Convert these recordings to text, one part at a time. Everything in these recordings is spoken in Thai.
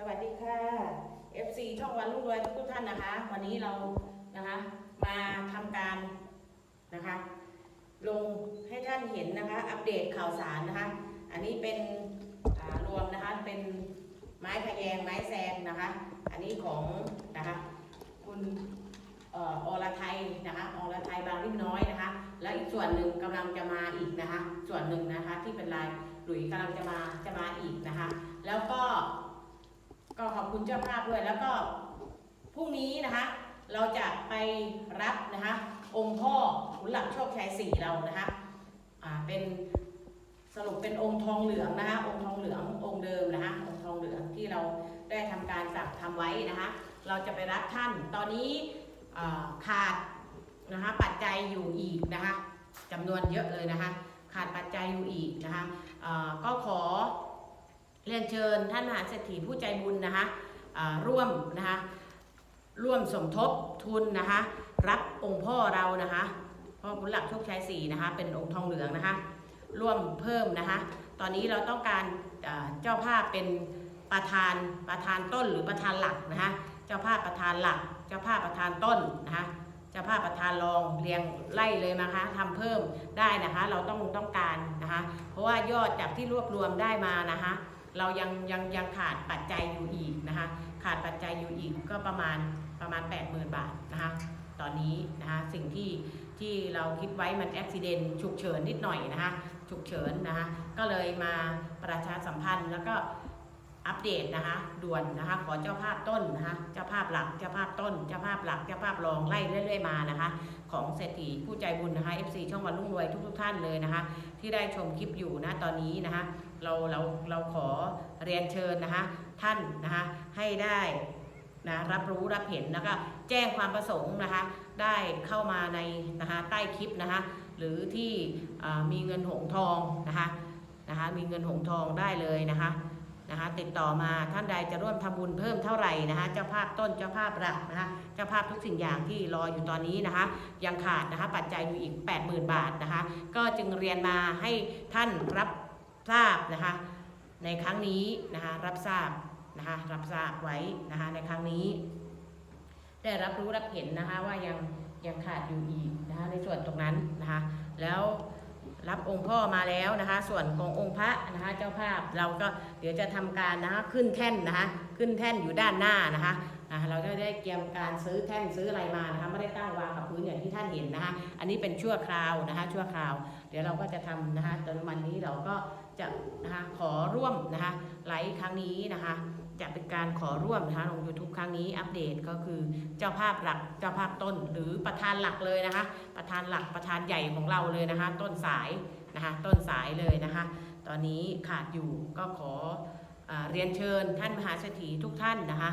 สวัสดีค่ะ FC ช่องวันลูกรวยทุกท่านนะคะ วันนี้เรานะคะมาทำการนะคะ ลงให้ท่านเห็นนะคะ อัปเดตข่าวสารนะคะ อันนี้เป็นรวมนะคะเป็นไม้พะแยงไม้แซงนะคะ อันนี้ของนะคะ คุณอ่ออรไทยนะคะอรไทยบางริ้น้อยนะคะ แล้วอีกส่วนหนึ่งกำลังจะมาอีกนะคะ ส่วนหนึ่งนะคะที่เป็นลายหลุยกำลังจะมาจะมาอีกนะคะ แล้วก็ ก็ขอบคุณเจ้าภาพด้วยแล้วก็พรุ่งนี้นะคะ เราจะไปรับนะคะ องค์พ่อขุนหลักโชคชัยสี่เรานะคะอ่าเป็นสรุปเป็นองค์ทองเหลืองนะคะ องค์ทองเหลืององค์เดิมนะคะ องค์ทองเหลืองที่เราได้ทำการสั่งทำไว้นะคะ เราจะไปรับท่านตอนนี้ขาดนะคะปัจจัยอยู่อีกนะคะจำนวนเยอะเลยนะคะ ขาดปัจจัยอยู่อีกนะคะก็ขอ เรียนเชิญท่านมหาเศรษฐีผู้ใจบุญนะคะร่วมนะคะร่วมสมทบทุนนะคะรับองค์พ่อเรานะคะพ่อบุญหลักโชคชัยสี่นะคะเป็นองค์ทองเหลืองนะคะร่วมเพิ่มนะคะตอนนี้เราต้องการเจ้าภาพเป็นประธานประธานต้นหรือประธานหลักนะคะเจ้าภาพประธานหลัก เจ้าภาพประธานต้นนะคะเจ้าภาพประธานรองเรียงไล่เลยนะคะทำเพิ่มได้นะคะเราต้องต้องการนะคะเพราะว่ายอดจากที่รวบรวมได้มานะคะ เรายังยังยังขาดปัจจัยอยู่อีกนะคะขาดปัจจัยอยู่อีกก็ประมาณประมาณ 80,000 บาทนะคะตอนนี้นะคะสิ่งที่ที่เราคิดไว้มันอุบิเหตุฉุกเฉินนิดหน่อยนะคะฉุกเฉินนะคะก็เลยมาประชาสัมพันธ์แล้วก็ อัปเดตนะคะด่วนนะคะขอเจ้าภาพต้นนะคะเจ้าภาพหลักเจ้าภาพต้นเจ้าภาพหลักเจ้าภาพรองไล่เรื่อยๆมานะคะ ของเศรษฐีผู้ใจบุญนะคะ FC ช่องวันรุ่งรวยทุกๆท่านเลยนะคะ ที่ได้ชมคลิปอยู่นะตอนนี้นะคะ เราเราเราขอเรียนเชิญนะคะ ท่านนะคะให้ได้นะรับรู้รับเห็นแล้วก็แจ้งความประสงค์นะคะ ได้เข้ามาในนะคะใต้คลิปนะคะ หรือที่มีเงินหงทองนะคะนะคะ มีเงินหงทองได้เลยนะคะ นะคะติดต่อมาท่านใดจะร่วมทำบุญเพิ่มเท่าไหร่นะคะเจ้าภาพต้นเจ้าภาพหลักนะคะเจ้าภาพทุกสิ่งอย่างที่รออยู่ตอนนี้นะคะ ยังขาดนะคะปัจจัยอยู่อีก 80,000 บาทนะคะ ก็จึงเรียนมาให้ท่านรับทราบนะคะ ในครั้งนี้นะคะรับทราบนะคะรับทราบไว้นะคะในครั้งนี้ ได้รับรู้รับเห็นนะคะว่ายังยังขาดอยู่อีกนะคะในส่วนตรงนั้นนะคะแล้ว รับองค์พ่อมาแล้วนะคะ ส่วนขององค์พระนะคะ เจ้าภาพเราก็เดี๋ยวจะทำการนะคะขึ้นแท่นนะคะ ขึ้นแท่นอยู่ด้านหน้านะคะเราจะได้เตรียมการซื้อแท่นซื้ออะไรมานะคะไม่ได้ตั้งวางกับพื้นอย่างที่ท่านเห็นนะคะ อันนี้เป็นชั่วคราวนะคะ ชั่วคราว เดี๋ยวเราก็จะทำนะคะตอนวันนี้เราก็จะนะคะขอร่วมนะคะไลฟ์ครั้งนี้นะคะ จะเป็นการขอร่วมนะคะลง YouTube ครั้งนี้อัปเดตก็คือเจ้าภาพหลักเจ้าภาพต้นหรือประธานหลักเลยนะคะ ประธานหลักประธานใหญ่ของเราเลยนะคะ ต้นสายนะคะต้นสายเลยนะคะ ตอนนี้ขาดอยู่ก็ขออเรียนเชิญท่านมหาเศรษฐีทุกท่านนะคะ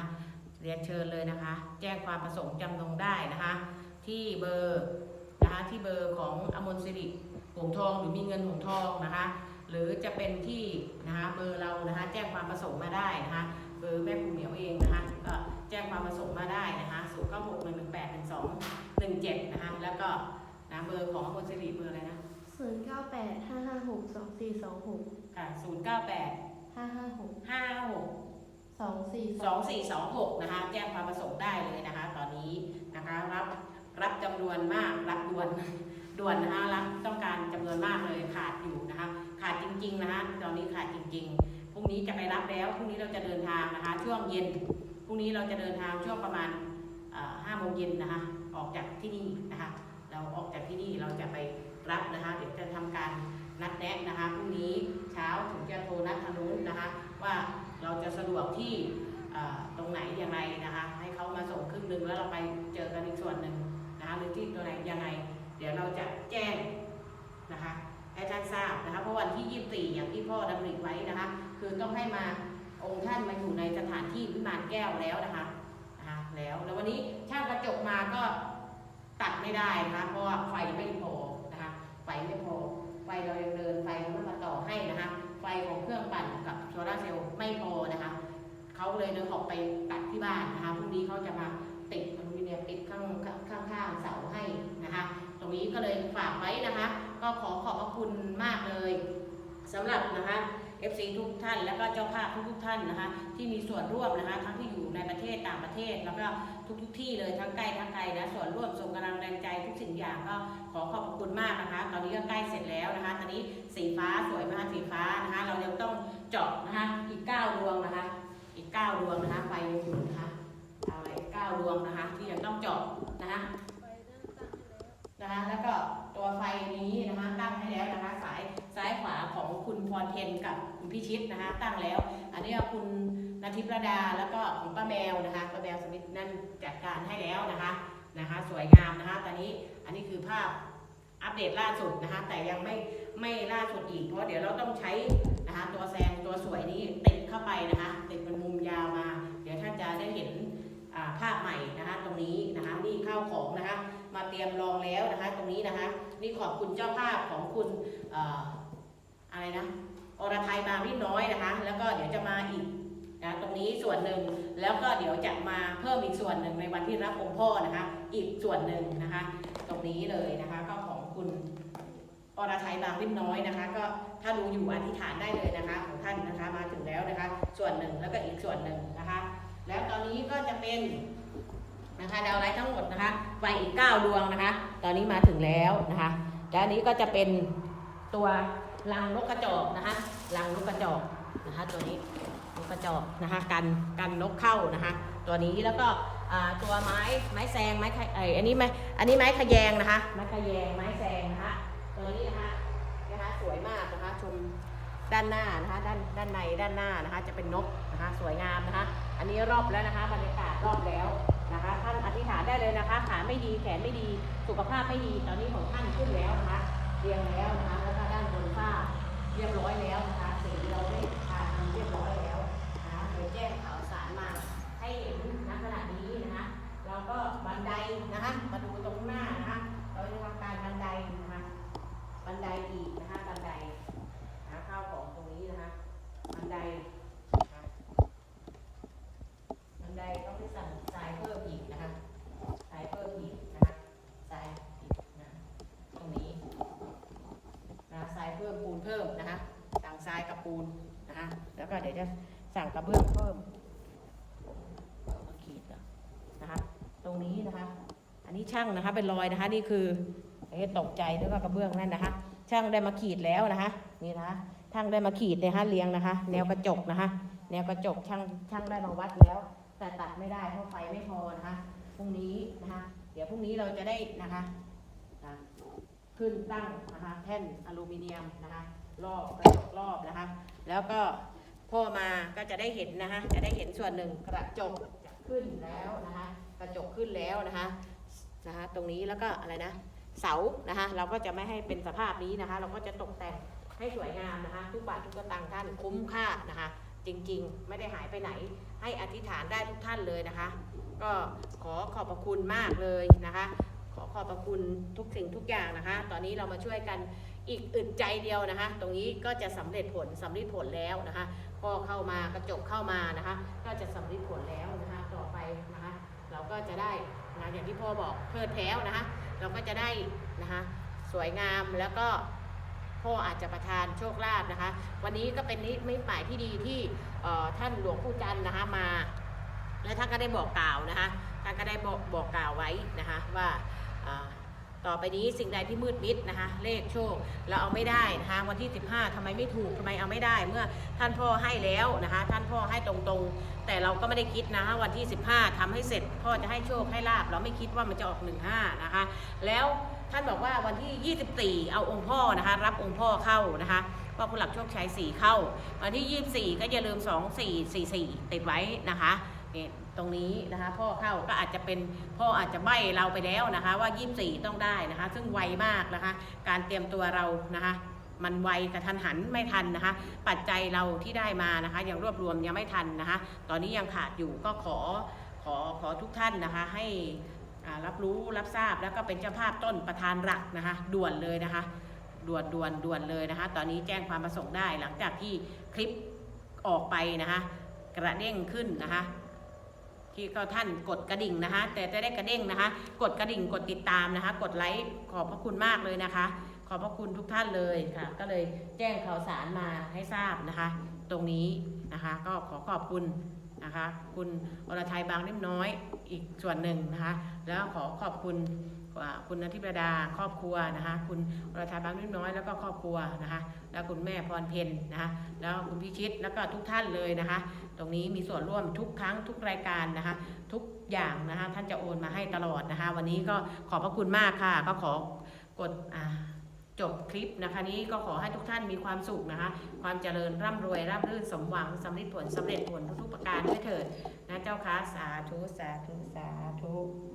เรียนเชิญเลยนะคะ แจ้งความประสงค์จำนงได้นะคะ ที่เบอร์นะคะที่เบอร์ของอมนสิริหงทองหรือมีเงินหงทองนะคะ หรือจะเป็นที่นะคะเบอร์เรานะคะแจ้งความประสงค์มาได้นะคะ บอร์แม่ครูเหมียวเองนะคะก็แจ้งความประสงค์มาได้นะคะ0 9 6 1 1 8 1 2 1 7นะคะแล้วก็นะเบอร์ของอมนสิริเบอร์อะไรนะศูนย์เก้าแปดห้าห้าหกสองสี่สองหกค่ะ0 9 8ห้าห้าหก5 6สองสี่สองสี่สองหกนะคะแจ้งความประสงค์ได้เลยนะคะ ตอนนี้นะคะรับรับจำนวนมากรับด่วนด่วนนะคะรับต้องการจำนวนมากเลยขาดอยู่นะคะ ขาดจริง ๆ นะคะตอนนี้ขาดจริงๆพรุ่ง นี้จะไปรับแล้วพรุ่งนี้เราจะเดินทางนะคะ ช่วงเย็นพรุ่งนี้เราจะเดินทางช่วงประมาณห้าโมงเย็นนะคะ ออกจากที่นี่นะคะ เราออกจากที่นี่เราจะไปรับนะคะ เดี๋ยวจะทำการนัดแนะนะคะพรุ่งนี้เช้าถึงจะโทรนัดทางนู้นนะคะ ว่าเราจะสะดวกที่ตรงไหนยังไงนะคะ ให้เขามาส่งครึ่งหนึ่งแล้วเราไปเจอกันอีกส่วนหนึ่งนะคะหรือที่ตัวไหนยังไง เดี๋ยวเราจะแจ้งนะคะให้ท่านทราบนะคะเพราะวันที่ 24 อย่างที่พ่อดำริไว้นะคะ คือต้องให้มาองค์ท่านมาอยู่ในสถานที่พิมานแก้วแล้วนะคะนะคะแล้วแล้ววันนี้ช่างกระจกมาก็ตัดไม่ได้นะคะเพราะว่าไฟไม่พอนะคะไฟไม่พอไฟเรายังเดินไฟเราไม่มาต่อให้นะคะไฟของเครื่องปั่นกับโซลาเซลล์ไม่พอนะคะเขาเลยเดินออกไปตัดที่บ้านนะคะพรุ่งนี้เขาจะมาติดอลูมิเนียมติดข้างข้างข้างเสาให้นะคะ ตรงนี้ก็เลยฝากไว้นะคะ ก็ขอขอบพระคุณมากเลยสำหรับนะคะ FC ทุกท่าน แล้วก็เจ้าภาพทุกๆท่านนะคะที่มีส่วนร่วมนะคะทั้งที่อยู่ในประเทศต่างประเทศ แล้วก็ทุกๆที่เลยทั้งใกล้ทั้งไกลนะส่วนร่วมส่งกำลังแรงใจทุกสิ่งอย่างก็ขอขอบคุณมากนะคะ ตอนนี้ก็ใกล้เสร็จแล้วนะคะตอนนี้สีฟ้าสวยมากสีฟ้านะคะ เรายังต้องเจาะนะคะอีกเก้าดวงนะคะ อีกเก้าดวงนะคะไฟยังอยู่นะคะเอาอะไรเก้าดวงนะคะ ที่ยังต้องเจาะนะคะนะคะแล้วก็ตัวไฟนี้นะคะตั้งให้แล้วนะคะสายซ้ายขวาของคุณ พรเพนกับคุณพิชิตนะคะ ตั้งแล้ว อันนี้คุณนาทิพระดาแล้วก็ของป้าแมวนะคะป้าแมวสมิธนั่นจัดการให้แล้วนะคะนะคะ สวยงามนะคะ ตอนนี้อันนี้คือภาพอัปเดตล่าสุดนะคะ แต่ยังไม่ไม่ล่าสุดอีกเพราะเดี๋ยวเราต้องใช้นะคะตัวแซงตัวสวยนี้ติดเข้าไปนะคะติดเป็นมุมยาวมา เดี๋ยวท่านจะได้เห็นภาพใหม่นะคะตรงนี้นะคะนี่ข้าวของนะคะ มาเตรียมรองแล้วนะคะ ตรงนี้นะคะ นี่ขอบคุณเจ้าภาพของคุณ อะไรนะอรไทยบางนิดน้อยนะคะ แล้วก็เดี๋ยวจะมาอีกนะตรงนี้ส่วนหนึ่งแล้วก็เดี๋ยวจะมาเพิ่มอีกส่วนหนึ่งในวันที่รับองค์พ่อนะคะ อีกส่วนหนึ่งนะคะ ตรงนี้เลยนะคะก็ของคุณอรไทยบางนิดน้อยนะคะ ก็ถ้าดูอยู่อธิษฐานได้เลยนะคะของท่านนะคะมาถึงแล้วนะคะ ส่วนหนึ่งแล้วก็อีกส่วนหนึ่งนะคะ แล้วตอนนี้ก็จะเป็นนะคะดาวไลท์ทั้งหมดนะคะไฟอีก 9 ดวงนะคะ ตอนนี้มาถึงแล้วนะคะแล้วอันนี้ก็จะเป็นตัว รังนกกระจอกนะคะรังนกกระจอกนะคะตัวนี้นกกระจอกนะคะกันกันนกเข้านะคะตัวนี้แล้วก็ตัวไม้ไม้แซงไม้ขยไอยอันนี้ไม้อันนี้ไม้ขยงนะคะไม้ขยงไม้แซงนะคะตัวนี้นะคะนะคะสวยมากนะคะชมด้านหน้านะคะด้านด้านในด้านหน้านะคะจะเป็นนกนะคะสวยงามนะคะ อันนี้รอบแล้วนะคะบรรยากาศรอบแล้วนะคะท่านอธิษฐานได้เลยนะคะขาไม่ดีแขนไม่ดีสุขภาพไม่ดีตอนนี้ของท่านขึ้นแล้วนะคะเรียงแล้วนะคะ ว่าเรียบร้อยแล้วนะคะสีเราได้ทาทำเรียบร้อยแล้วนะคะโดยแจ้งข่าวสารมาให้เห็นณขณะนี้นะคะเราก็บันไดนะคะมาดูตรงหน้านะคะเราจะทำการบันไดนะคะบันไดอีกนะคะบันไดนะข้าวของตรงนี้นะคะบันไดนะคะบันไดต้องไปสั่งทรายเพิ่มอีกนะคะ สายเพิ่มอีกนะคะสายอีกนะตรงนี้นะสายเพิ่มปูนเพิ่มนะคะสั่งทรายกับ ปูนนะคะแล้วก็เดี๋ยวจะสั่งกระเบื้องเพิ่มเอาขีดนะคะตรงนี้นะคะ อันนี้ช่างนะคะเป็นรอยนะคะ นี่คือไอ้ตกใจแล้วก็กระเบื้องนั่นนะคะ ช่างได้มาขีดแล้วนะคะนี่นะคะช่างได้มาขีดเลยฮะเรียงนะคะ แนวกระจกนะคะ แนวกระจกช่างช่างได้มาวัดแล้ว แต่ตัดไม่ได้เพราะไฟไม่พอนะคะพรุ่งนี้นะคะ เดี๋ยวพรุ่งนี้เราจะได้นะคะขึ้นตั้งนะคะแท่นอลูมิเนียมนะคะ รอบกระจกรอบนะคะ แล้วก็พ่อมาก็จะได้เห็นนะคะ จะได้เห็นส่วนหนึ่งกระจกจะขึ้นแล้วนะคะ กระจกขึ้นแล้วนะคะนะคะ ตรงนี้แล้วก็อะไรนะ เสานะคะ เราก็จะไม่ให้เป็นสภาพนี้นะคะ เราก็จะตกแต่งให้สวยงามนะคะ ทุกบาททุกตางค์ท่านคุ้มค่านะคะ จริงๆ ไม่ได้หายไปไหน ให้อธิษฐานได้ทุกท่านเลยนะคะ ก็ขอขอบพระคุณมากเลยนะคะ ขอขอบพระคุณทุกสิ่งทุกอย่างนะคะ ตอนนี้เรามาช่วยกัน อีกอึดใจเดียวนะคะ ตรงนี้ก็จะสำเร็จผลสำเร็จผลแล้วนะคะพอเข้ามากระจกเข้ามานะคะ ก็จะสำเร็จผลแล้วนะคะ ต่อไปนะคะ เราก็จะได้นะอย่างที่พ่อบอกเพื่อแท้วนะคะ เราก็จะได้นะคะ สวยงามแล้วก็พ่ออาจจะประทานโชคลาภนะคะ วันนี้ก็เป็นนิมิตหมายที่ดีที่ท่านหลวงปู่จันนะคะมา และท่านก็ได้บอกกล่าวนะคะท่านก็ได้บอกบอกกล่าวไว้นะคะว่าอ่า ต่อไปนี้สิ่งใดที่มืดมิดนะคะ เลขโชคเราเอาไม่ได้นะคะวันที่ 15ทำไมไม่ถูกทำไมเอาไม่ได้ เมื่อท่านพ่อให้แล้วนะคะ ท่านพ่อให้ตรงๆ แต่เราก็ไม่ได้คิดนะคะวันที่ 15ทำให้เสร็จ พ่อจะให้โชคให้ลาบเราไม่คิดว่ามันจะออก 15 นะคะ แล้วท่านบอกว่าวันที่ 24 เอาองค์พ่อนะคะ รับองค์พ่อเข้านะคะพ่อผู้หลักโชคชัย4เข้า วันที่ 24 ก็อย่าลืม 2444 ติดไว้นะคะ นี่ตรงนี้นะคะพ่อเข้าก็อาจจะเป็นพ่ออาจจะใบเราไปแล้วนะคะว่า 24 ต้องได้นะคะ ซึ่งไวมากนะคะ การเตรียมตัวเรานะคะมันไวกระทันหันไม่ทันนะคะ ปัจจัยเราที่ได้มานะคะ ยังรวบรวมยังไม่ทันนะคะ ตอนนี้ยังขาดอยู่ก็ขอขอขอทุกท่านนะคะ ให้รับรู้รับทราบแล้วก็เป็นเจ้าภาพต้นประธานหลักนะคะ ด่วนเลยนะคะ ด่วนด่วนด่วนเลยนะคะ ตอนนี้แจ้งความประสงค์ได้หลังจากที่คลิปออกไปนะคะ กระเด้งขึ้นนะคะ ที่ก็ท่านกดกระดิ่งนะคะ แต่จะได้กระเด้งนะคะ กดกระดิ่งกดติดตามนะคะ กดไลค์ขอบพระคุณมากเลยนะคะ ขอบพระคุณทุกท่านเลยค่ะ ก็เลยแจ้งข่าวสารมาให้ทราบนะคะ ตรงนี้นะคะ ก็ขอขอบคุณนะคะ คุณอรทัยบางเล่มน้อยอีกส่วนหนึ่งนะคะ แล้วขอขอบคุณคุณนทิประดาครอบครัวนะคะ คุณอรทัยบางเล่มน้อยแล้วก็ครอบครัวนะคะ แล้วคุณแม่พรเพนนะคะแล้วคุณพิชิตแล้วก็ทุกท่านเลยนะคะ ตรงนี้มีส่วนร่วมทุกครั้งทุกรายการนะคะ ทุกอย่างนะคะท่านจะโอนมาให้ตลอดนะคะ วันนี้ก็ขอบพระคุณมากค่ะ ก็ขอกดอจบคลิปนะคะ นี้ก็ขอให้ทุกท่านมีความสุขนะคะ ความเจริญร่ำรวยร่ำรื่นสมหวังสำเร็จผลสำเร็จผลทุกๆประการด้วยเถิดนะเจ้าค่ะสาธุสาธุสาธุ